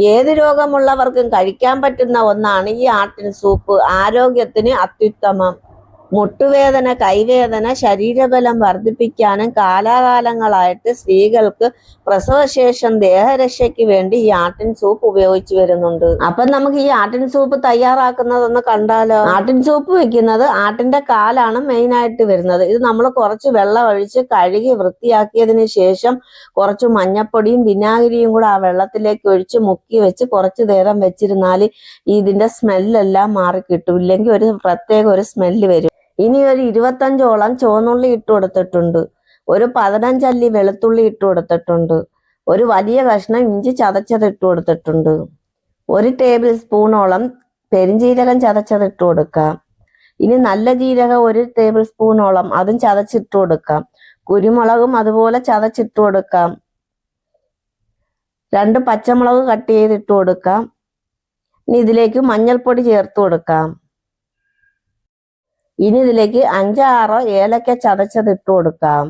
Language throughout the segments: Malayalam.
ഏത് രോഗമുള്ളവർക്കും കഴിക്കാൻ പറ്റുന്ന ഒന്നാണ് ഈ ആട്ടിൻ സൂപ്പ്. ആരോഗ്യത്തിന് അത്യുത്തമം. മുട്ടുവേദന കൈവേദന ശരീരബലം വർദ്ധിപ്പിക്കാനും കാലാകാലങ്ങളായിട്ട് സ്ത്രീകൾക്ക് പ്രസവശേഷം ദേഹരക്ഷയ്ക്ക് വേണ്ടി ഈ ആട്ടിൻ സൂപ്പ് ഉപയോഗിച്ചു വരുന്നുണ്ട്. അപ്പൊ നമുക്ക് ഈ ആട്ടിൻ സൂപ്പ് തയ്യാറാക്കുന്നതൊന്ന് കണ്ടാലോ? ആട്ടിൻ സൂപ്പ് വെക്കുന്നത് ആട്ടിന്റെ കാലാണ് മെയിൻ ആയിട്ട് വരുന്നത്. ഇത് നമ്മൾ കുറച്ച് വെള്ളം ഒഴിച്ച് കഴുകി വൃത്തിയാക്കിയതിന് ശേഷം കുറച്ച് മഞ്ഞപ്പൊടിയും വിനാഗിരിയും കൂടെ ആ വെള്ളത്തിലേക്ക് ഒഴിച്ച് മുക്കി വെച്ച് കുറച്ച് നേരം വെച്ചിരുന്നാൽ ഇതിന്റെ സ്മെല്ലെല്ലാം മാറി കിട്ടും. ഇല്ലെങ്കിൽ ഒരു പ്രത്യേക ഒരു സ്മെല്ല് വരും. ഇനി ഒരു ഇരുപത്തഞ്ചോളം ചുവന്നുള്ളി ഇട്ട് കൊടുത്തിട്ടുണ്ട്. ഒരു പതിനഞ്ചല്ലി വെളുത്തുള്ളി ഇട്ട് കൊടുത്തിട്ടുണ്ട്. ഒരു വലിയ കഷ്ണം ഇഞ്ചി ചതച്ചത് ഇട്ട് കൊടുത്തിട്ടുണ്ട്. ഒരു ടേബിൾ സ്പൂണോളം പെരിഞ്ജീരകം ചതച്ചത് ഇട്ട് കൊടുക്കാം. ഇനി നല്ല ജീരകം ഒരു ടേബിൾ സ്പൂണോളം അതും ചതച്ചിട്ട് കൊടുക്കാം. കുരുമുളകും അതുപോലെ ചതച്ചിട്ട് കൊടുക്കാം. രണ്ട് പച്ചമുളക് കട്ട് ചെയ്തിട്ട് കൊടുക്കാം. ഇനി ഇതിലേക്ക് മഞ്ഞൾപ്പൊടി ചേർത്ത് കൊടുക്കാം. ഇനി ഇതിലേക്ക് അഞ്ചാറോ ഏലക്ക ചതച്ചത് ഇട്ട് കൊടുക്കാം.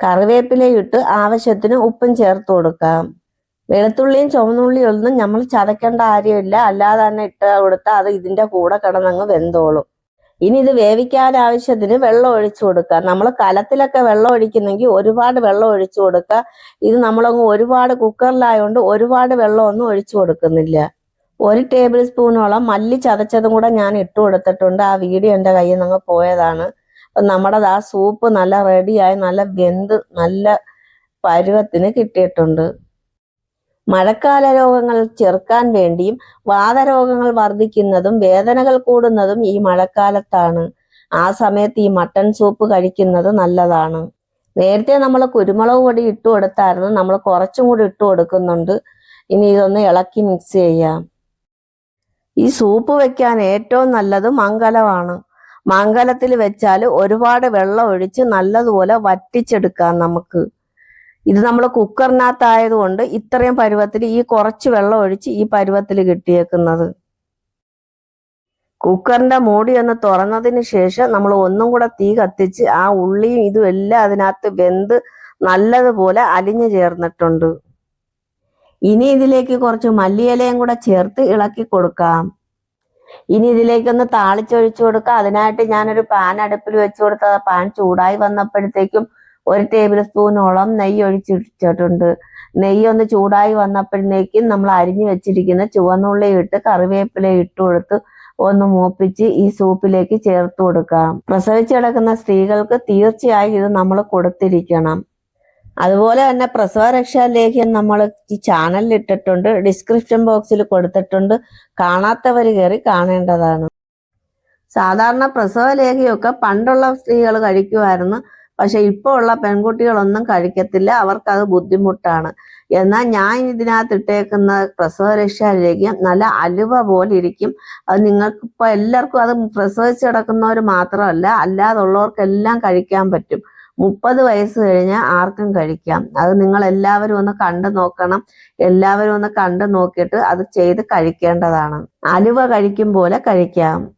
കറിവേപ്പില ഇട്ട് ആവശ്യത്തിന് ഉപ്പും ചേർത്ത് കൊടുക്കാം. വെളുത്തുള്ളിയും ചുവന്നുള്ളിയും ഒന്നും നമ്മൾ ചതക്കേണ്ട കാര്യമില്ല. അല്ലാതെ തന്നെ ഇട്ട് കൊടുത്താൽ അത് ഇതിന്റെ കൂടെ കിടന്നങ്ങ് വെന്തോളും. ഇനി ഇത് വേവിക്കാൻ ആവശ്യത്തിന് വെള്ളം ഒഴിച്ചു കൊടുക്കുക നമ്മൾ കലത്തിലൊക്കെ വെള്ളം ഒഴിക്കുന്നെങ്കിൽ ഒരുപാട് വെള്ളം ഒഴിച്ചു കൊടുക്കുക ഇത് നമ്മളങ്ങ് ഒരുപാട് കുക്കറിലായതുകൊണ്ട് ഒരുപാട് വെള്ളമൊന്നും ഒഴിച്ചു കൊടുക്കുന്നില്ല. ഒരു ടേബിൾ സ്പൂണോളം മല്ലി ചതച്ചതും കൂടെ ഞാൻ ഇട്ടു കൊടുത്തിട്ടുണ്ട്. ആ വീഡിയോ എന്റെ കയ്യിൽ നിന്ന് പോയതാണ്. അപ്പം നമ്മുടെ ആ സൂപ്പ് നല്ല റെഡിയായി നല്ല വെന്ത് നല്ല പരുവത്തിന് കിട്ടിയിട്ടുണ്ട്. മഴക്കാല രോഗങ്ങൾ ചെറുക്കാൻ വേണ്ടിയും വാതരോഗങ്ങൾ വർദ്ധിക്കുന്നതും വേദനകൾ കൂടുന്നതും ഈ മഴക്കാലത്താണ്. ആ സമയത്ത് ഈ മട്ടൺ സൂപ്പ് കഴിക്കുന്നത് നല്ലതാണ്. നേരത്തെ നമ്മൾ കുരുമുളക് പൊടി ഇട്ട് കൊടുത്തായിരുന്നു. നമ്മൾ കുറച്ചും കൂടി ഇട്ടു കൊടുക്കുന്നുണ്ട്. ഇനി ഇതൊന്ന് ഇളക്കി മിക്സ് ചെയ്യാം. ഈ സൂപ്പ് വെക്കാൻ ഏറ്റവും നല്ലത് മംഗലമാണ്. മംഗലത്തിൽ വെച്ചാൽ ഒരുപാട് വെള്ളം ഒഴിച്ച് നല്ലതുപോലെ വറ്റിച്ചെടുക്കാം നമുക്ക്. ഇത് നമ്മൾ കുക്കറിനകത്തായതുകൊണ്ട് ഇത്രയും പരുവത്തിൽ ഈ കുറച്ച് വെള്ളം ഒഴിച്ച് ഈ പരുവത്തിൽ കിട്ടിയേക്കുന്നത്. കുക്കറിന്റെ മൂടി ഒന്ന് തുറന്നതിന് ശേഷം നമ്മൾ ഒന്നും കൂടെ തീ കത്തിച്ച് ആ ഉള്ളിയും ഇതും എല്ലാം അതിനകത്ത് വെന്ത് നല്ലതുപോലെ അലിഞ്ഞു ചേർന്നിട്ടുണ്ട്. ഇനി ഇതിലേക്ക് കുറച്ച് മല്ലിയിലയും കൂടെ ചേർത്ത് ഇളക്കി കൊടുക്കാം. ഇനി ഇതിലേക്കൊന്ന് താളിച്ചൊഴിച്ചു കൊടുക്കാം അതിനായിട്ട് ഞാനൊരു പാൻ അടുപ്പിൽ വെച്ചു കൊടുത്ത പാൻ ചൂടായി വന്നപ്പോഴത്തേക്കും ഒരു ടേബിൾ സ്പൂണോളം നെയ്യ് ഒഴിച്ചിട്ടുണ്ട് നെയ്യ് ഒന്ന് ചൂടായി വന്നപ്പോഴത്തേക്കും നമ്മൾ അരിഞ്ഞു വെച്ചിരിക്കുന്ന ചുവന്നുള്ളി ഇട്ട് കറിവേപ്പില ഇട്ട് കൊടുത്ത് ഒന്ന് മൂപ്പിച്ച് ഈ സൂപ്പിലേക്ക് ചേർത്ത് കൊടുക്കാം. പ്രസവിച്ചു കിടക്കുന്ന സ്ത്രീകൾക്ക് തീർച്ചയായും ഇത് നമ്മൾ കൊടുത്തിരിക്കണം. അതുപോലെ തന്നെ പ്രസവരക്ഷാ ലേഖ്യം നമ്മൾ ഈ ചാനലിൽ ഇട്ടിട്ടുണ്ട് ഡിസ്ക്രിപ്ഷൻ ബോക്സിൽ കൊടുത്തിട്ടുണ്ട്. കാണാത്തവർ കയറി കാണേണ്ടതാണ്. സാധാരണ പ്രസവ ലേഖ്യമൊക്കെ പണ്ടുള്ള സ്ത്രീകൾ കഴിക്കുമായിരുന്നു. പക്ഷെ ഇപ്പോൾ ഉള്ള പെൺകുട്ടികളൊന്നും കഴിക്കത്തില്ല. അവർക്കത് ബുദ്ധിമുട്ടാണ്. എന്നാൽ ഞാൻ ഇതിനകത്ത് ഇട്ടേക്കുന്ന പ്രസവ രക്ഷാ ലേഖ്യം നല്ല അലുവ പോലെ ഇരിക്കും. അത് നിങ്ങൾക്ക് ഇപ്പൊ എല്ലാവർക്കും അത് പ്രസവിച്ച് കിടക്കുന്നവർ മാത്രമല്ല അല്ലാതുള്ളവർക്കെല്ലാം കഴിക്കാൻ പറ്റും. മുപ്പത് വയസ്സ് കഴിഞ്ഞാൽ ആർക്കും കഴിക്കാം. അത് നിങ്ങൾ എല്ലാവരും ഒന്ന് കണ്ടു നോക്കണം. എല്ലാവരും ഒന്ന് കണ്ടു നോക്കിയിട്ട് അത് ചെയ്ത് കഴിക്കേണ്ടതാണ്. അലുവ കഴിക്കും പോലെ കഴിക്കാം.